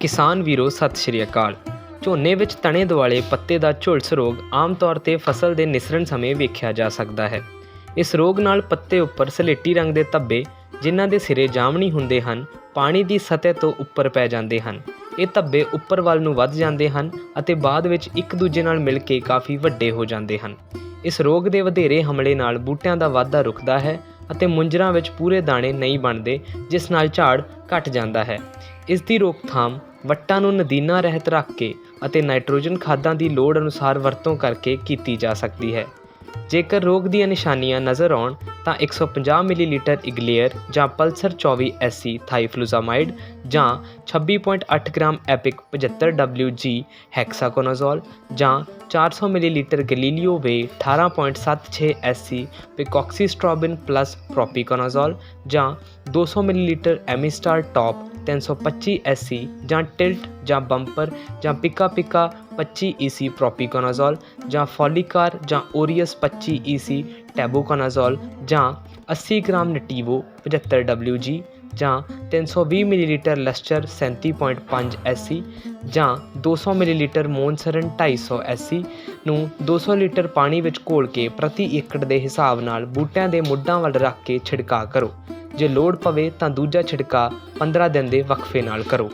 ਕਿਸਾਨ ਵੀਰੋ, ਸਤਿ ਸ਼੍ਰੀ ਅਕਾਲ। ਝੋਨੇ ਵਿੱਚ ਤਣੇ ਦੁਆਲੇ ਪੱਤੇ ਦਾ ਝੁਲਸ ਰੋਗ ਆਮ ਤੌਰ ਤੇ ਫਸਲ ਦੇ ਨਿਸਰਨ ਸਮੇਂ ਵੇਖਿਆ ਜਾ ਸਕਦਾ ਹੈ। ਇਸ ਰੋਗ ਨਾਲ ਪੱਤੇ ਉੱਪਰ ਸਲੇਟੀ ਰੰਗ ਦੇ ਧੱਬੇ, ਜਿਨ੍ਹਾਂ ਦੇ ਸਿਰੇ ਜਾਮਣੀ ਹੁੰਦੇ ਹਨ, ਪਾਣੀ ਦੀ ਸਤਹ ਤੋਂ ਉੱਪਰ ਪੈ ਜਾਂਦੇ ਹਨ। ਇਹ ਧੱਬੇ ਉੱਪਰ ਵੱਲ ਨੂੰ ਵੱਧ ਜਾਂਦੇ ਹਨ ਅਤੇ ਬਾਅਦ ਵਿੱਚ ਇੱਕ ਦੂਜੇ ਨਾਲ ਮਿਲ ਕੇ ਕਾਫੀ ਵੱਡੇ ਹੋ ਜਾਂਦੇ ਹਨ। ਇਸ ਰੋਗ ਦੇ ਵਧੇਰੇ ਹਮਲੇ ਨਾਲ ਬੂਟਿਆਂ ਦਾ ਵਾਧਾ ਰੁਕਦਾ ਹੈ ਅਤੇ ਮੁੰਜਰਾਂ ਵਿੱਚ ਪੂਰੇ ਦਾਣੇ ਨਹੀਂ ਬਣਦੇ, ਜਿਸ ਨਾਲ ਝਾੜ ਘਟ ਜਾਂਦਾ ਹੈ। ਇਸ ਦੀ ਰੋਕਥਾਮ ਵੱਟਾਂ ਨੂੰ ਨਦੀਨਾ ਰਹਿਤ ਰੱਖ ਕੇ ਅਤੇ ਨਾਈਟ੍ਰੋਜਨ ਖਾਦਾਂ ਦੀ ਲੋੜ ਅਨੁਸਾਰ ਵਰਤੋਂ ਕਰਕੇ ਕੀਤੀ ਜਾ ਸਕਦੀ ਹੈ। ਜੇਕਰ ਰੋਗ ਦੀਆਂ ਨਿਸ਼ਾਨੀਆਂ ਨਜ਼ਰ ਆਉਣ, ਤਾਂ 150 ਮਿਲੀਲੀਟਰ ਇਗਲੇਅਰ ਜਾਂ ਪਲਸਰ 24 ਐਸਸੀ ਥਾਈਫਲੂਜ਼ਾਮਾਈਡ ਜਾਂ 26.8 ਗ੍ਰਾਮ ਐਪਿਕ 75WG ਹੈਕਸਾਕੋਨਾਜ਼ੋਲ ਜਾਂ 400 millilitre Galileo way 18.76 SC picoxystrobin plus propiconazole ਜਾਂ 200 ਮਿਲੀਲੀਟਰ ਐਮਿਸਟਾਰ ਟਾਪ 325 ਐਸਸੀ ਜਾਂ ਟਿਲਟ ਜਾਂ ਬੰਪਰ ਜਾਂ ਪਿਕਾ ਪਿਕਾ 25 ਈਸੀ ਪ੍ਰੋਪੀਕੋਨਾਜ਼ੋਲ ਜਾਂ ਫੋਲੀਕਾਰ ਜਾਂ ਓਰੀਅਸ 25 ਈਸੀ ਟੈਬੋਕੋਨਾਜ਼ੋਲ ਜਾਂ 80 ਗ੍ਰਾਮ ਨਟੀਵੋ 75WG ਜਾਂ 320 ਮਿਲੀਲੀਟਰ ਲੈਸਚਰ 37.5 ਐਸਸੀ ਜਾਂ 200 ਮਿਲੀਲੀਟਰ ਮੋਨਸਰਨ 250 ਐਸਸੀ ਨੂੰ 200 ਲੀਟਰ ਪਾਣੀ ਵਿੱਚ ਘੋਲ ਕੇ ਪ੍ਰਤੀ ਏਕੜ ਦੇ ਹਿਸਾਬ ਨਾਲ ਬੂਟਿਆਂ ਦੇ ਮੁੱਢਾਂ ਵੱਲ ਰੱਖ ਕੇ ਛਿੜਕਾਅ ਕਰੋ। ਜੇ ਲੋੜ ਪਵੇ ਤਾਂ ਦੂਜਾ ਛਿੜਕਾਅ 15 ਦਿਨ ਦੇ ਵਕਫੇ ਨਾਲ ਕਰੋ।